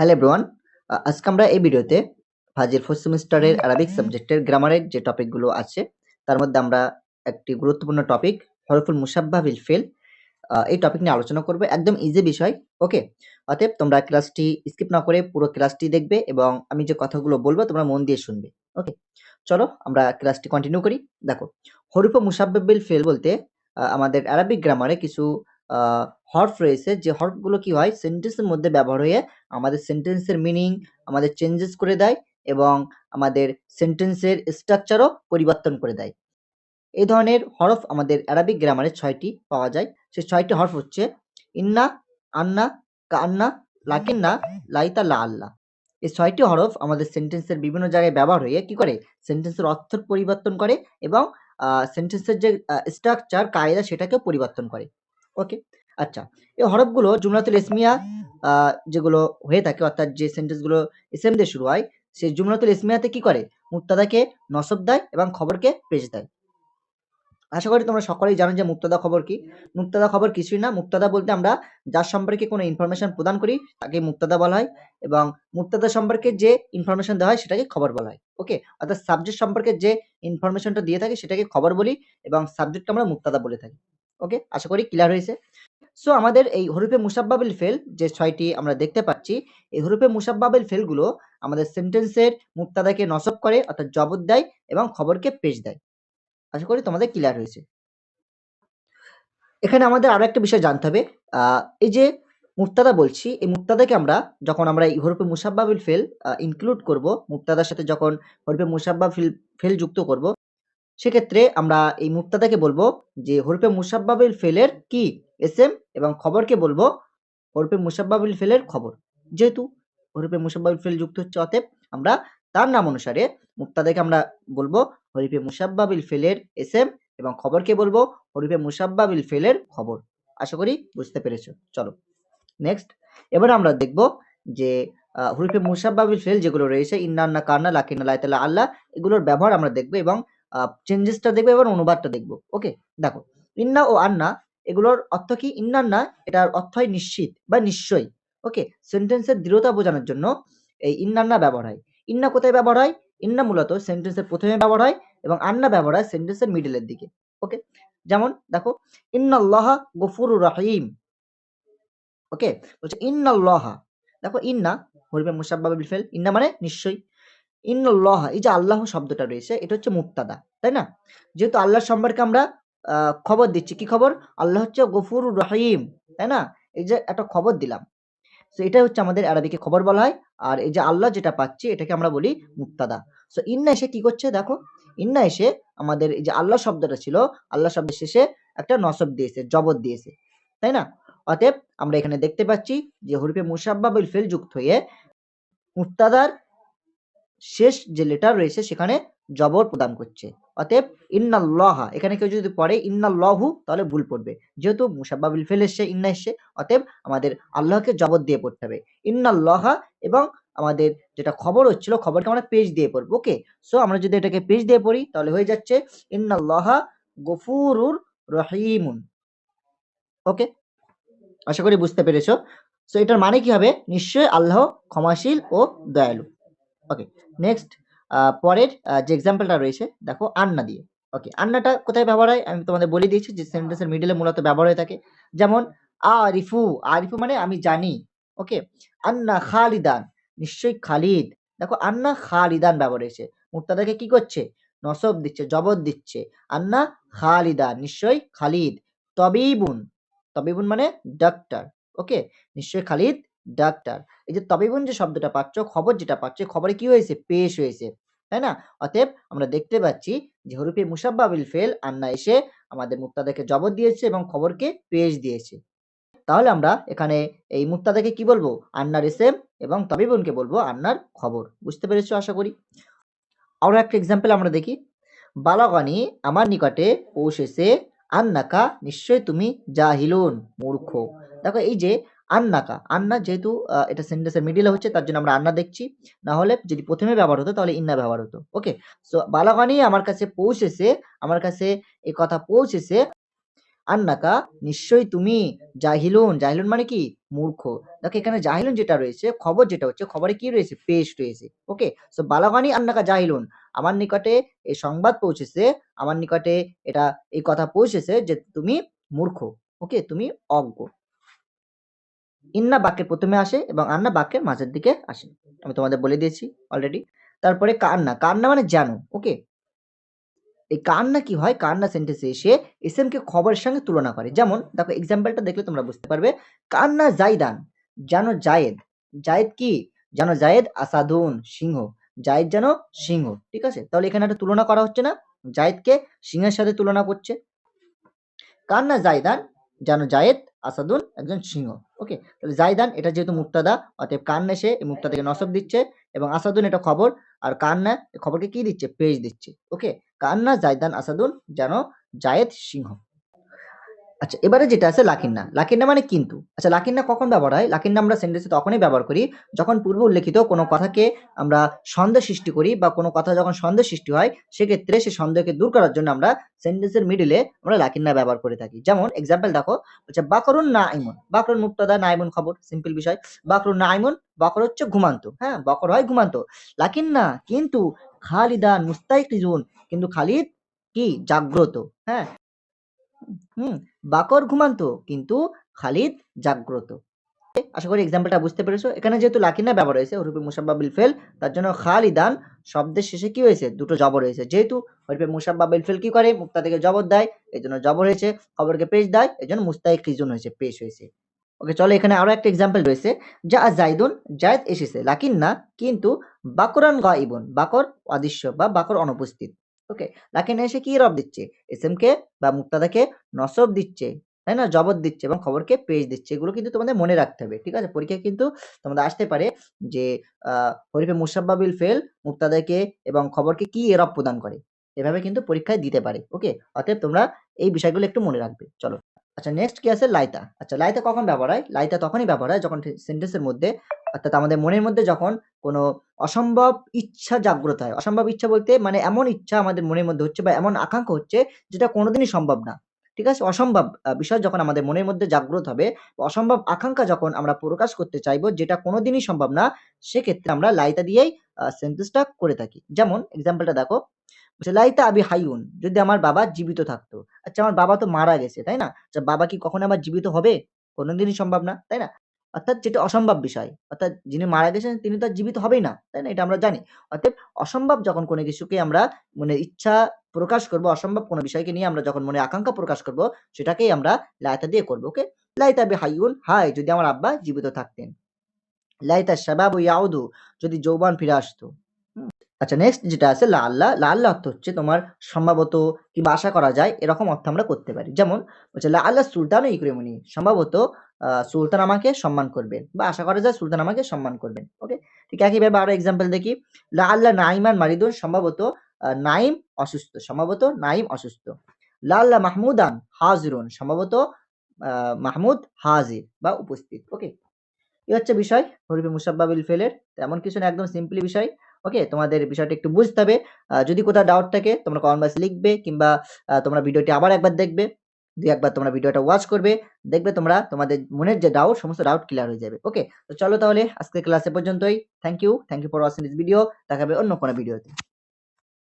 Hello everyone আজকে আমরা এই ভিডিওতে ফাজিল ফোর্থ সেমিস্টারের আরাবিক সাবজেক্টের গ্রামারের যে টপিকগুলো আছে, তার মধ্যে আমরা একটি গুরুত্বপূর্ণ টপিক হরফুল মুসাব্বাহ বিল ফেল এই টপিক নিয়ে আলোচনা করব। একদম ইজি বিষয়। ওকে? অতএব তোমরা ক্লাসটি স্কিপ না করে পুরো ক্লাসটি দেখবে এবং আমি যে কথাগুলো বলব তোমরা মন দিয়ে শুনবে। ওকে? চলো আমরা ক্লাসটি কন্টিনিউ করি। দেখো, হরফে মুসাব্বাহ বিল ফেল বলতে আমাদের আরাবিক গ্রামারে কিছু হরফ রয়েছে যে হরফগুলো কি হয় সেন্টেন্সের মধ্যে ব্যবহার হয়ে আমাদের সেন্টেন্সের মিনিং আমাদের চেঞ্জেস করে দেয় এবং আমাদের সেন্টেন্সের স্ট্রাকচারও পরিবর্তন করে দেয়। এই ধরনের হরফ আমাদের অ্যারাবিক গ্রামারে ছয়টি পাওয়া যায়। সেই ছয়টি হরফ হচ্ছে ইন্না, আন্না, কান্না, লাকিন্না, লাইতা, লা আল্লাহ এই ছয়টি হরফ আমাদের সেন্টেন্সের বিভিন্ন জায়গায় ব্যবহার হয়ে কি করে? সেন্টেন্সের অর্থ পরিবর্তন করে এবং সেন্টেন্সের যে স্ট্রাকচার, কায়দা সেটাকেও পরিবর্তন করে। ওকে? আচ্ছা, এই হরফগুলো জুমলাতুল ইসমিয়া যেগুলো হয়ে থাকে অর্থাৎ যে সেন্টেন্সগুলো ইসম দিয়ে শুরু হয়, সেই জুমলাতুল ইসমিয়াতে কি করে? মুক্তাদাকে নসব দেয় এবং খবরকে পেশ দেয়। আশা করি তোমরা সকলেই জানো যে মুক্তাদা খবর কি? মুবতাদা খবর কিছুই না। মুক্তাদা বলতে আমরা যার সম্পর্কে কোনো ইনফরমেশন প্রদান করি তাকে মুক্তাদা বলা হয় এবং মুবতাদা সম্পর্কে যে ইনফরমেশন দেওয়া হয় সেটাকে খবর বলা হয়। ওকে? অর্থাৎ সাবজেক্ট সম্পর্কে যে ইনফরমেশনটা দিয়ে থাকে সেটাকে খবর বলি এবং সাবজেক্টকে আমরা মুক্তাদা বলে থাকি। ওকে? আশা করি ক্লিয়ার হয়েছে। সো আমাদের এই হরফে মুসাব্বাহ বিল ফেল যে ছয়টি আমরা দেখতে পাচ্ছি, এই হরফে মুসাব্বাহ বিল ফেলগুলো আমাদের সেন্টেন্সের মুক্তাদাকে নসব করে অর্থাৎ জবর দেয় এবং খবরকে পেশ দেয়। আশা করি তোমাদের ক্লিয়ার হয়েছে। এখানে আমাদের আরও একটা বিষয় জানতে হবে। এই যে মুবতাদা বলছি, এই মুক্তাদাকে আমরা যখন আমরা এই হরফে মুসাব্বাহ বিল ফেল ইনক্লুড করব, মুক্তাদার সাথে যখন হরফে মুসাব্বাহ ফিল ফেল যুক্ত করব, সেক্ষেত্রে আমরা এই মুক্তাদাকে বলব যে হরফে মুসাব্বাহ বিল ফেলের কি? এসএম এবং খবরকে বলব হরফে মুসাব্বাহ বিল ফেলের খবর। যেহেতু হরফে মুসাব্বাহ বিল ফেল যুক্ত হচ্ছে অতএব আমরা তার নাম অনুসারে মুবতাদাকে আমরা বলব হরিফে মুসাব্বাহ বিল ফেলের এসএম এবং খবরকে বলব হরিফে মুসাব্বাহ বিল ফেলের খবর। আশা করি বুঝতে পেরেছ। চলো। নেক্সট এবার আমরা দেখব যে হরিফে হরফে মুসাব্বাহ বিল ফেল যেগুলো রয়েছে ইন্না, আন্না, কান্না, লাকিন্না, লাইতা, আল্লাহ এগুলোর ব্যবহার আমরা দেখব এবং চেঞ্জেসটা দেখব এবং অনুবাদটা দেখব। ওকে? দেখো, ইন্না ও আন্না এগুলোর অর্থ কি? ইন্না, আন্না এটার অর্থ হয় নিশ্চিত বা নিশ্চয়ই। ওকে? সেন্টেন্সের দৃঢ়তা বোঝানোর জন্য এই ইন্না, আন্না ব্যবহার হয়। ইন্না কোথায় ব্যবহার হয়? ইন্না মূলত সেন্টেন্সের প্রথমে ব্যবহার হয় এবং আন্না ব্যবহার হয় সেন্টেন্সের মিডল এর দিকে। ওকে? যেমন দেখো, ইন্নাল্লাহা গফুরুর রাহিম। ওকে? বলছে ইন্নাল্লাহা। দেখো ইন্না হরফে মুসাব্বাহ বিল ফেল। ইন্না মানে নিশ্চয়ই। ইন্নাল্লাহা এই যে আল্লাহ শব্দটা রয়েছে এটা হচ্ছে মুক্তাদা তাই না? যেহেতু আল্লাহ সম্পর্কে আমরা খবর দিচ্ছি। কি খবর? আল্লাহ হচ্ছে গফুর রহিম। তাই না? এই যে একটা খবর দিলাম। সো এটাই হচ্ছে আমাদের আরবিকে খবর বলা হয়। আর এই যে আল্লাহ যেটা পাচ্ছি এটাকে আমরা বলি মুক্তাদা সো ইন্না এসে কি করছে দেখো, ইন্না এসে আমাদের এই যে আল্লাহ শব্দটা ছিল, আল্লাহ শব্দের শেষে একটা নসব দিয়েছে, জবর দিয়েছে। তাই না? অতএব আমরা এখানে দেখতে পাচ্ছি যে হরিফে মুসাব্বাহ বিল ফেল যুক্ত হয়ে মুক্তাদার শেষ যে লেটার রয়েছে সেখানে জবর প্রদান করছে। অতএব ইন্নাল্লাহা এখানে কেউ যদি পড়ে ইন্নাল্লাহু তাহলে ভুল পড়বে। যেহেতু মুসাব্বাহ বিল ফেল এসছে, ইন্না এসছে অতএব আমাদের আল্লাহকে জবর দিয়ে পড়তে হবে। ইন্নাল্লাহা এবং আমাদের যেটা খবর হচ্ছিল খবরকে আমরা পেজ দিয়ে পড়ব ওকে? সো আমরা যদি এটাকে পেজ দিয়ে পড়ি তাহলে হয়ে যাচ্ছে ইন্নাল্লাহা গফুরুর রহিমুন। ওকে? আশা করি বুঝতে পেরেছ। সো এটার মানে কি হবে? নিশ্চয়ই আল্লাহ ক্ষমাশীল ও দয়ালু। ওকে? নেক্সট পরের যে এক্সাম্পলটা রয়েছে দেখো আন্না দিয়ে। ওকে? আন্নাটা কোথায় ব্যবহার হয়? আমি তোমাদের বলে দিয়েছি যে সেন্টেন্সের মিডল মূলত ব্যবহার হয়ে থাকে। যেমন আরিফু, আরিফু মানে আমি জানি। ওকে? আন্না খালিদান নিশ্চয়ই খালিদ। দেখো আন্না খালিদান ব্যবহার হয়েছে। মুবতাদাকে কি করছে? নসব দিচ্ছে, জবর দিচ্ছে। আন্না খালিদান নিশ্চয়ই খালিদ। তবিবুন, তবিবুন মানে ডাক্তার। ওকে? নিশ্চয়ই খালিদ ডাক্তার। এই যে তবিবুন যে শব্দটা পাচ্ছ, খবর যেটা পাচ্ছ, খবরে কি হয়েছে? পেশ হয়েছে। তাই না? অতএব আমরা দেখতে পাচ্ছি যে হরুফে মুসাব্বাহ বিল ফেল, আন্না এসে আমাদের মুক্তাদাকে জবর দিয়েছে এবং খবরকে পেশ দিয়েছে। তাহলে আমরা এখানে এই মুবতাদাকে কি বলব? আন্নার এসএম এবং তবিবুনকে বলব আন্নার খবর। বুঝতে পেরেছ আশা করি। আরও একটা এক্সাম্পল আমরা দেখি। বালাগানি আমার নিকটে পৌঁছেছে, আন্নাকা নিশ্চয়ই তুমি জাহিলুন, মূর্খ। দেখো এই যে আন্নাকা, আন্না যেহেতু এটা সেন্টেন্সের মিডল এ হচ্ছে তার জন্য আমরা আন্না দেখছি। না হলে যদি ১ম এ ব্যবহার হতো তাহলে ইন্না ব্যবহার হতো। ওকে? সো বালাগানি আমার কাছে পৌঁছেছে, আমার কাছে এই কথা পৌঁছেছে আন্নাকা নিশ্চয়ই তুমি জাহিলুন, জাহিলুন মানে কি? মূর্খ। দেখো এখানে জাহিলুন যেটা রয়েছে খবর যেটা হচ্ছে খবরে কি রয়েছে? পেশ রয়েছে। ওকে সো বালাগানি আন্নাকা জাহিলুন। আমার নিকটে এই সংবাদ পৌঁছেছে আমার নিকটে এটা এই কথা পৌঁছেছে যে তুমি মূর্খ। ওকে তুমি অজ্ঞ। ইন্না বাক্যের প্রথমে আসে এবং আন্না বাক্যের মাঝের দিকে আসে। আমি তোমাদের বলে দিয়েছি অলরেডি তারপরে কান্না। কান্না মানে জানো ওকে এই কান্না কি হয়? কান্না সেন্টেন্সে এসে এসএমকে খবরের সঙ্গে তুলনা করে। যেমন, দেখো এক্সাম্পলটা দেখলে তোমরা বুঝতে পারবে। কান্না জাইদান, জানো জায়েদ। জায়েদ কি? জানো জায়েদ আসাদুন, সিংহ। জায়েদ যেন সিংহ, ঠিক আছে? তাহলে এখানে একটা তুলনা করা হচ্ছে না। জায়েদকে সিংহের সাথে তুলনা করছে। কান্না জাইদান, জানো জায়েদ আসাদুন একজন সিংহ। ওকে? তাহলে জাইদান এটা যেহেতু মুক্তাদা অতএব কান্না সে এই মুক্তাদাকে নসব দিচ্ছে এবং আসাদুন এটা খবর, আর কান্না খবরকে কি দিচ্ছে? পেজ দিচ্ছে। ওকে? কান্না জাইদান আসাদুন যেন জায়েদ সিংহ। আচ্ছা এবারে যেটা আছে লাকিন্না। লাকিন্না মানে কিন্তু। আচ্ছা লাকিন্না কখন ব্যবহার হয়? লাকিন্না আমরা সেন্টেন্সে তখনই ব্যবহার করি যখন পূর্বে উল্লেখিত কোনো কথাকে আমরা সন্দেহ সৃষ্টি করি বা কোনো কথা যখন সন্দেহ সৃষ্টি হয়, সেক্ষেত্রে সে সন্দেহকে দূর করার জন্য আমরা সেন্টেন্সের মিডিলে আমরা লাকিন্না ব্যবহার করে থাকি। যেমন এক্সাম্পল দেখো হচ্ছে বাকরুন না আইমন। বাকরুন মুক্তদা না নাইমুন খবর সিম্পল বিষয়। বাকরুন না আইমন, বকর হচ্ছে ঘুমান্ত। হ্যাঁ বকর হয় ঘুমান্ত। লাকিন্না কিন্তু খালিদান মুস্তাইকিজুন, কিন্তু খালিদ কি? জাগ্রত। হ্যাঁ। হুম, বাকর ঘুমান্ত, কিন্তু খালিদ জাগ্রত। আশা করি এক্সাম্পলটা বুঝতে পেরেছ। এখানে যেহেতু লাকিনা ব্যবহার হয়েছে হরুপে মুসাব্বা বিল ফেল তার জন্য খালিদান শব্দের শেষে কি হয়েছে? দুটো জবর হয়েছে। যেহেতু হরুপে মুসাব্বা বিল ফেল কি করে? মুক্তা থেকে জবর দেয় এই জন্য জবর হয়েছে, খবরকে পেশ দেয় এই জন্য মুস্তাইক খিজুন হয়েছে, পেশ হয়েছে। ওকে, চলো এখানে আরও একটা এক্সাম্পল রয়েছে, যা জাইদুন, জায়দ এসেছে লাকিন না, কিন্তু বাকরান গাইবুন, বাকর অদৃশ্য বা বাকর অনুপস্থিত। ওকে লাকিনে এসে কি রব দিচ্ছে? এসএম কে বা মুক্তাদাকে নসব দিচ্ছে, তাই না? জবত দিচ্ছে এবং খবরকে পেজ দিচ্ছে, এগুলো কিন্তু তোমাদের মনে রাখতে হবে, ঠিক আছে? পরীক্ষায় কিন্তু তোমাদের আসতে পারে যে হরিফে মুসাব্বাবিল ফেল, মুক্তাদাকে এবং খবরকে কি এরব প্রদান করে? এভাবে কিন্তু পরীক্ষায় দিতে পারে, ওকে? অতএব তোমরা এই বিষয়গুলো একটু মনে রাখবে, চলো। আচ্ছা নেক্সট কি আছে? লাইতা। আচ্ছা লাইতা কখন ব্যবহার হয়? লাইতা তখনই ব্যবহার হয় যখন সেন্টেন্সের মধ্যে, অর্থাৎ আমাদের মনের মধ্যে যখন কোনো অসম্ভব ইচ্ছা জাগ্রত হয়। অসম্ভব ইচ্ছা বলতে মানে এমন ইচ্ছা আমাদের মনের মধ্যে হচ্ছে বা এমন আকাঙ্ক্ষা হচ্ছে যেটা কোনোদিনই সম্ভব না। ঠিক আছে? অসম্ভব বিষয় যখন আমাদের মনের মধ্যে জাগ্রত হবে, অসম্ভব আকাঙ্ক্ষা যখন আমরা প্রকাশ করতে চাইব যেটা কোনোদিনই সম্ভব না, সেক্ষেত্রে আমরা লাইতা দিয়েই সেন্টেন্সটা করে থাকি। যেমন এক্সাম্পলটা দেখো। লাইতা আবি হাইউন, যদি আমার বাবা জীবিত থাকতো। আচ্ছা আমার বাবা তো মারা গেছে, তাই না? আচ্ছা বাবা কি কখনো আবার জীবিত হবে? কোনোদিনই সম্ভব না, তাই না? অর্থাৎ যেটা অসম্ভব বিষয়, অর্থাৎ যিনি মারা গেছেন, তিনি তো জীবিত হবেই না, তাই না? এটা আমরা জানি। অর্থাৎ অসম্ভব যখন কোনো কিছুকে আমরা মনে ইচ্ছা প্রকাশ করব, অসম্ভব কোনো বিষয়কে নিয়ে আমরা যখন মনে আকাঙ্ক্ষা প্রকাশ করব, সেটাকেই আমরা লাইতা দিয়ে করব, ওকে? লাইতা বি হাইউন হাই যদি আমার আব্বা জীবিত থাকতেন। লাইতা শাবাবু ইয়াউদু, যদি যৌবন ফিরে আসতো। আচ্ছা নেক্সট যেটা আছে লাল্লা লাল্লা অর্থ হচ্ছে তোমার সম্ভবত কিংবা আশা করা যায় এরকম অর্থ আমরা করতে পারি। যেমন হচ্ছে লাল্লা সুলতান ইকরেমনি সম্ভবত সুলতান আমাকে সম্মান করবেন বা আশা করা যায় সুলতান আমাকে সম্মান করবেন। ওকে ঠিক একইভাবে আরও এক্সাম্পল দেখি। লাল্লা নাইমান মারিদুন, সম্ভবত নাইম অসুস্থ, সম্ভবত নাইম অসুস্থ। লাল্লা মাহমুদান হাজরুন, সম্ভবত মাহমুদ হাজির বা উপস্থিত। ওকে এই হচ্ছে বিষয়, হরিফে মুসাব্বাবিল ফেলের, তেমন কিছু না, একদম সিম্পলি বিষয়। ওকে তোমাদের বিষয়টা একটু বুঝতে হবে। যদি কোথাও ডাউট থাকে, তোমরা কমেন্ট বক্সে লিখবে কিংবা তোমরা ভিডিওটি আবার একবার দেখবে। দুই একবার তোমরা ভিডিওটা ওয়াচ করবে। দেখবে তোমরা, তোমাদের মনের যে ডাউট সমস্ত ডাউট ক্লিয়ার হয়ে যাবে। ওকে তো চলো তাহলে আজকের ক্লাসে পর্যন্তই। Thank you thank you for watching this video দেখাবে অন্য কোনো ভিডিওতে